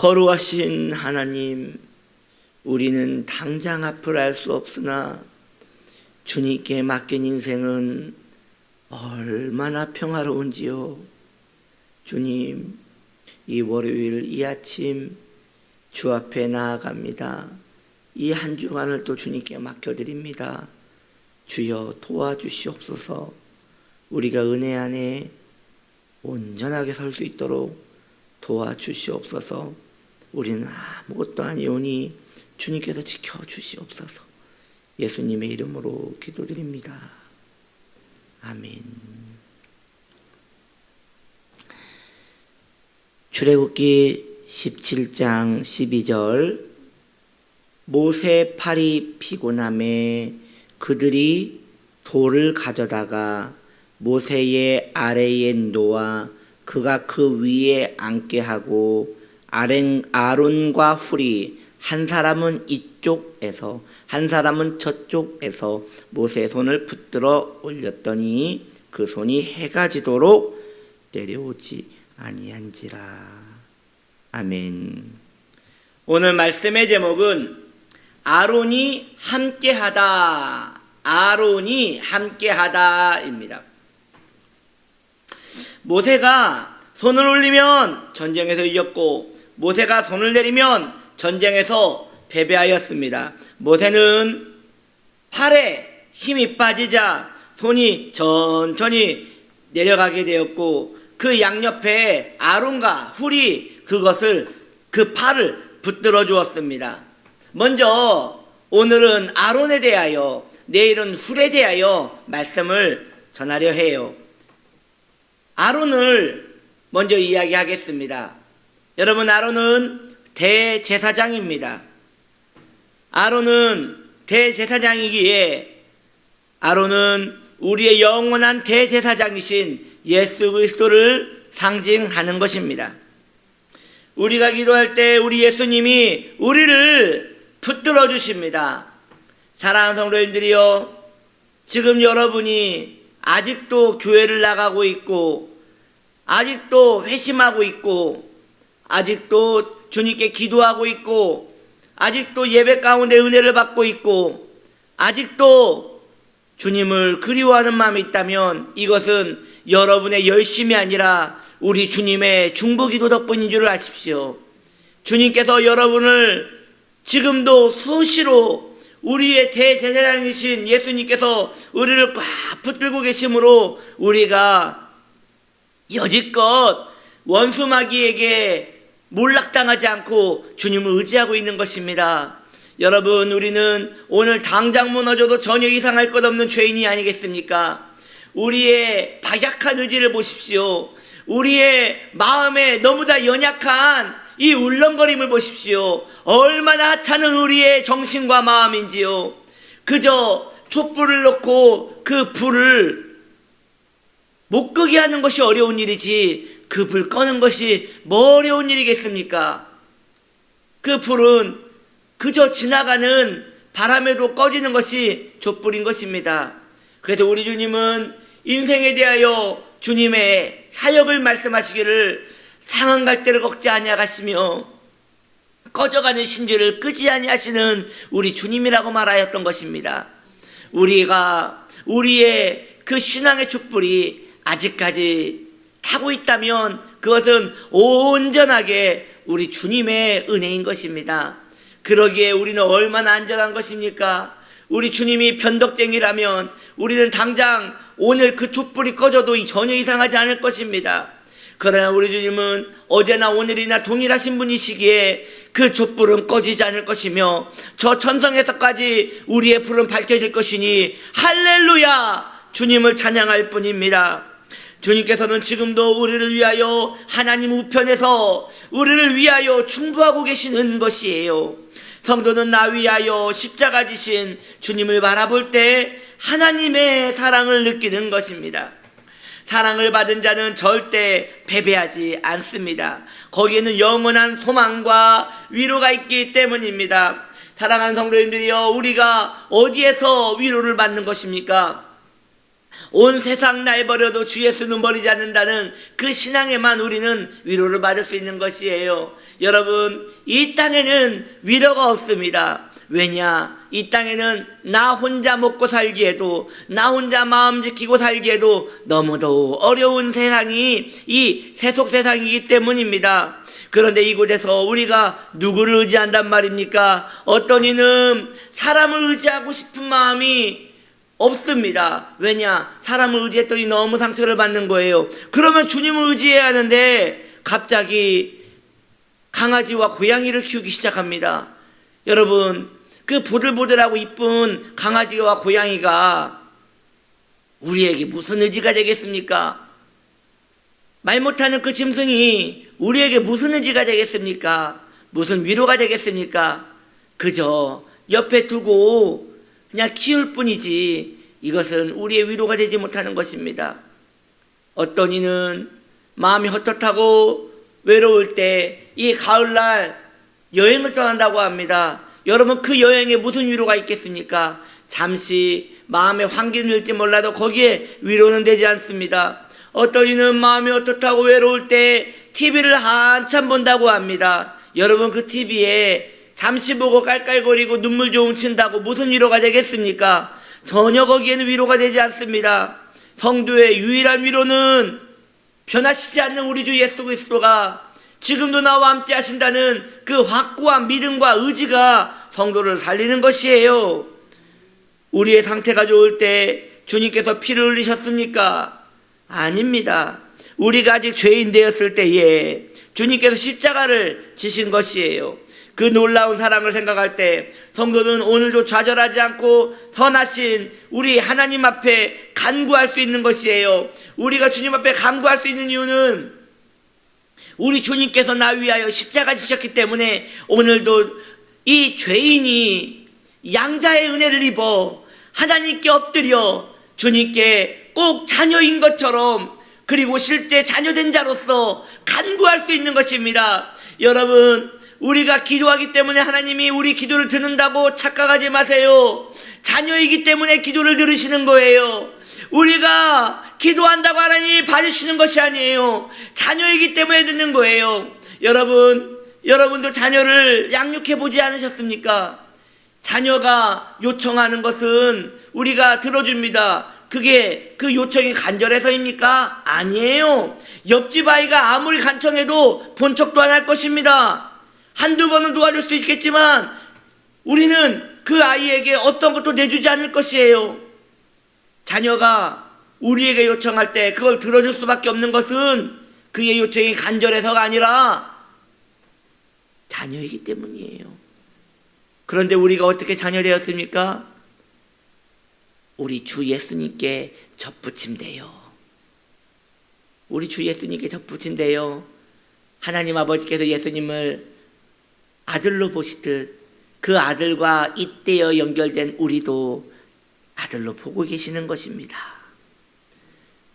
거룩하신 하나님, 우리는 당장 앞을 알 수 없으나 주님께 맡긴 인생은 얼마나 평화로운지요. 주님, 이 월요일 이 아침 주 앞에 나아갑니다. 이 한 주간을 또 주님께 맡겨드립니다. 주여 도와주시옵소서 우리가 은혜 안에 온전하게 설 수 있도록 도와주시옵소서 우리는 아무것도 아니오니 주님께서 지켜주시옵소서 예수님의 이름으로 기도드립니다. 아멘. 출애굽기 17장 12절 모세 팔이 피곤함에 그들이 돌을 가져다가 모세의 아래에 놓아 그가 그 위에 앉게 하고 아렌 아론과 훌이 한 사람은 이쪽에서 한 사람은 저쪽에서 모세의 손을 붙들어 올렸더니 그 손이 해가 지도록 내려오지 아니한지라. 아멘. 오늘 말씀의 제목은 아론이 함께하다. 아론이 함께하다입니다. 모세가 손을 올리면 전쟁에서 이겼고 모세가 손을 내리면 전쟁에서 패배하였습니다. 모세는 팔에 힘이 빠지자 손이 천천히 내려가게 되었고 그 양옆에 아론과 훌이 그것을 그 팔을 붙들어 주었습니다. 먼저 오늘은 아론에 대하여 내일은 훌에 대하여 말씀을 전하려 해요. 아론을 먼저 이야기하겠습니다. 여러분 아론은 대제사장입니다. 아론은 대제사장이기에 아론은 우리의 영원한 대제사장이신 예수 그리스도를 상징하는 것입니다. 우리가 기도할 때 우리 예수님이 우리를 붙들어 주십니다. 사랑하는 성도님들이요. 지금 여러분이 아직도 교회를 나가고 있고 아직도 회심하고 있고 아직도 주님께 기도하고 있고 아직도 예배 가운데 은혜를 받고 있고 아직도 주님을 그리워하는 마음이 있다면 이것은 여러분의 열심이 아니라 우리 주님의 중보기도 덕분인 줄 아십시오. 주님께서 여러분을 지금도 수시로 우리의 대제사장이신 예수님께서 우리를 꽉 붙들고 계심으로 우리가 여지껏 원수마귀에게 몰락당하지 않고 주님을 의지하고 있는 것입니다. 여러분, 우리는 오늘 당장 무너져도 전혀 이상할 것 없는 죄인이 아니겠습니까? 우리의 박약한 의지를 보십시오. 우리의 마음에 너무나 연약한 이 울렁거림을 보십시오. 얼마나 하찮은 우리의 정신과 마음인지요. 그저 촛불을 놓고 그 불을 못 끄게 하는 것이 어려운 일이지 그 불 꺼는 것이 뭐 어려운 일이겠습니까? 그 불은 그저 지나가는 바람에도 꺼지는 것이 촛불인 것입니다. 그래서 우리 주님은 인생에 대하여 주님의 사역을 말씀하시기를 상한 갈대를 걷지 아니하시며 꺼져가는 심지를 끄지 아니하시는 우리 주님이라고 말하였던 것입니다. 우리가 우리의 그 신앙의 촛불이 아직까지 타고 있다면 그것은 온전하게 우리 주님의 은혜인 것입니다. 그러기에 우리는 얼마나 안전한 것입니까? 우리 주님이 변덕쟁이라면 우리는 당장 오늘 그 촛불이 꺼져도 전혀 이상하지 않을 것입니다. 그러나 우리 주님은 어제나 오늘이나 동일하신 분이시기에 그 촛불은 꺼지지 않을 것이며 저 천성에서까지 우리의 불은 밝혀질 것이니 할렐루야 주님을 찬양할 뿐입니다. 주님께서는 지금도 우리를 위하여 하나님 우편에서 우리를 위하여 충부하고 계시는 것이에요. 성도는 나 위하여 십자가 지신 주님을 바라볼 때 하나님의 사랑을 느끼는 것입니다. 사랑을 받은 자는 절대 패배하지 않습니다. 거기에는 영원한 소망과 위로가 있기 때문입니다. 사랑하는 성도님들이여, 우리가 어디에서 위로를 받는 것입니까? 온 세상 날 버려도 주 예수는 버리지 않는다는 그 신앙에만 우리는 위로를 받을 수 있는 것이에요. 여러분, 이 땅에는 위로가 없습니다. 왜냐? 이 땅에는 나 혼자 먹고 살기에도, 나 혼자 마음 지키고 살기에도 너무도 어려운 세상이 이 세속 세상이기 때문입니다. 그런데 이곳에서 우리가 누구를 의지한단 말입니까? 어떤 이는 사람을 의지하고 싶은 마음이 없습니다. 왜냐? 사람을 의지했더니 너무 상처를 받는 거예요. 그러면 주님을 의지해야 하는데 갑자기 강아지와 고양이를 키우기 시작합니다. 여러분, 그 보들보들하고 이쁜 강아지와 고양이가 우리에게 무슨 의지가 되겠습니까? 말 못하는 그 짐승이 우리에게 무슨 의지가 되겠습니까? 무슨 위로가 되겠습니까? 그저 옆에 두고 그냥 키울 뿐이지 이것은 우리의 위로가 되지 못하는 것입니다. 어떤 이는 마음이 헛헛하고 외로울 때 이 가을날 여행을 떠난다고 합니다. 여러분 그 여행에 무슨 위로가 있겠습니까? 잠시 마음에 환기는 될지 몰라도 거기에 위로는 되지 않습니다. 어떤 이는 마음이 어떻다고 외로울 때 TV를 한참 본다고 합니다. 여러분 그 TV에 잠시 보고 깔깔거리고 눈물 좀 훔친다고 무슨 위로가 되겠습니까? 전혀 거기에는 위로가 되지 않습니다. 성도의 유일한 위로는 변하시지 않는 우리 주 예수 그리스도가 지금도 나와 함께 하신다는 그 확고한 믿음과 의지가 성도를 살리는 것이에요. 우리의 상태가 좋을 때 주님께서 피를 흘리셨습니까? 아닙니다. 우리가 아직 죄인 되었을 때에 주님께서 십자가를 지신 것이에요. 그 놀라운 사랑을 생각할 때 성도는 오늘도 좌절하지 않고 선하신 우리 하나님 앞에 간구할 수 있는 것이에요. 우리가 주님 앞에 간구할 수 있는 이유는 우리 주님께서 나 위하여 십자가 지셨기 때문에 오늘도 이 죄인이 양자의 은혜를 입어 하나님께 엎드려 주님께 꼭 자녀인 것처럼 그리고 실제 자녀된 자로서 간구할 수 있는 것입니다. 여러분, 우리가 기도하기 때문에 하나님이 우리 기도를 듣는다고 착각하지 마세요. 자녀이기 때문에 기도를 들으시는 거예요. 우리가 기도한다고 하나님이 받으시는 것이 아니에요. 자녀이기 때문에 듣는 거예요. 여러분, 여러분도 자녀를 양육해 보지 않으셨습니까? 자녀가 요청하는 것은 우리가 들어줍니다. 그게 그 요청이 간절해서입니까? 아니에요. 옆집 아이가 아무리 간청해도 본 척도 안 할 것입니다. 한두 번은 도와줄 수 있겠지만 우리는 그 아이에게 어떤 것도 내주지 않을 것이에요. 자녀가 우리에게 요청할 때 그걸 들어줄 수밖에 없는 것은 그의 요청이 간절해서가 아니라 자녀이기 때문이에요. 그런데 우리가 어떻게 자녀 되었습니까? 우리 주 예수님께 접붙임돼요. 우리 주 예수님께 접붙임돼요. 하나님 아버지께서 예수님을 아들로 보시듯 그 아들과 이때여 연결된 우리도 아들로 보고 계시는 것입니다.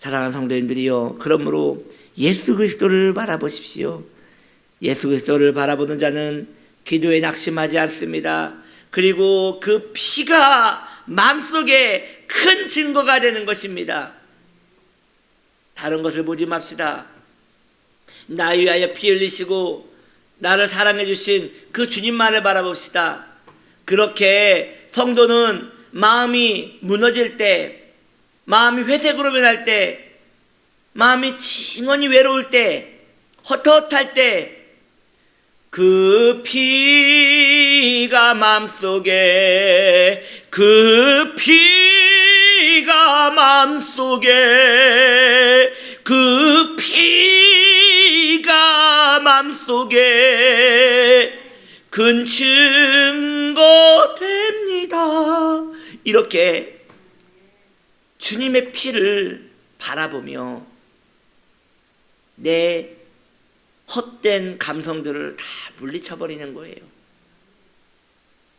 사랑하는 성도님들이요. 그러므로 예수 그리스도를 바라보십시오. 예수 그리스도를 바라보는 자는 기도에 낙심하지 않습니다. 그리고 그 피가 마음속에 큰 증거가 되는 것입니다. 다른 것을 보지 맙시다. 나 위하여 피 흘리시고 나를 사랑해 주신 그 주님만을 바라봅시다. 그렇게 성도는 마음이 무너질 때, 마음이 회색으로 변할 때, 마음이 칭언이 외로울 때, 헛헛할 때, 그 피가 마음속에, 그 피가 마음속에, 그 피가 마음속에, 큰 증거 됩니다. 이렇게 주님의 피를 바라보며 내 헛된 감성들을 다 물리쳐버리는 거예요.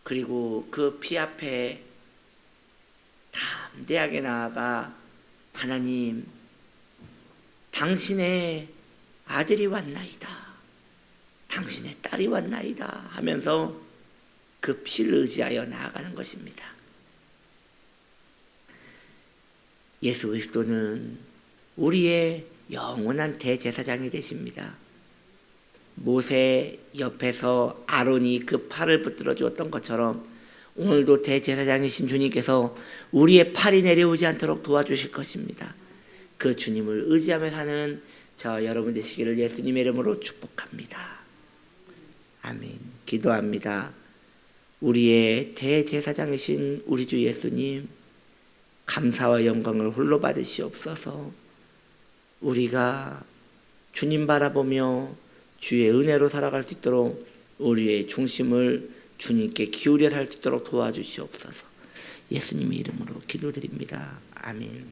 그리고 그 피 앞에 담대하게 나아가 하나님, 당신의 아들이 왔나이다. 당신의 딸이 왔나이다 하면서 그 피를 의지하여 나아가는 것입니다. 예수 그리스도는 우리의 영원한 대제사장이 되십니다. 모세 옆에서 아론이 그 팔을 붙들어 주었던 것처럼 오늘도 대제사장이신 주님께서 우리의 팔이 내려오지 않도록 도와주실 것입니다. 그 주님을 의지하며 사는 저 여러분 되시기를 예수님의 이름으로 축복합니다. 아멘. 기도합니다. 우리의 대제사장이신 우리 주 예수님 감사와 영광을 홀로 받으시옵소서. 우리가 주님 바라보며 주의 은혜로 살아갈 수 있도록 우리의 중심을 주님께 기울여 살 수 있도록 도와주시옵소서. 예수님의 이름으로 기도드립니다. 아멘.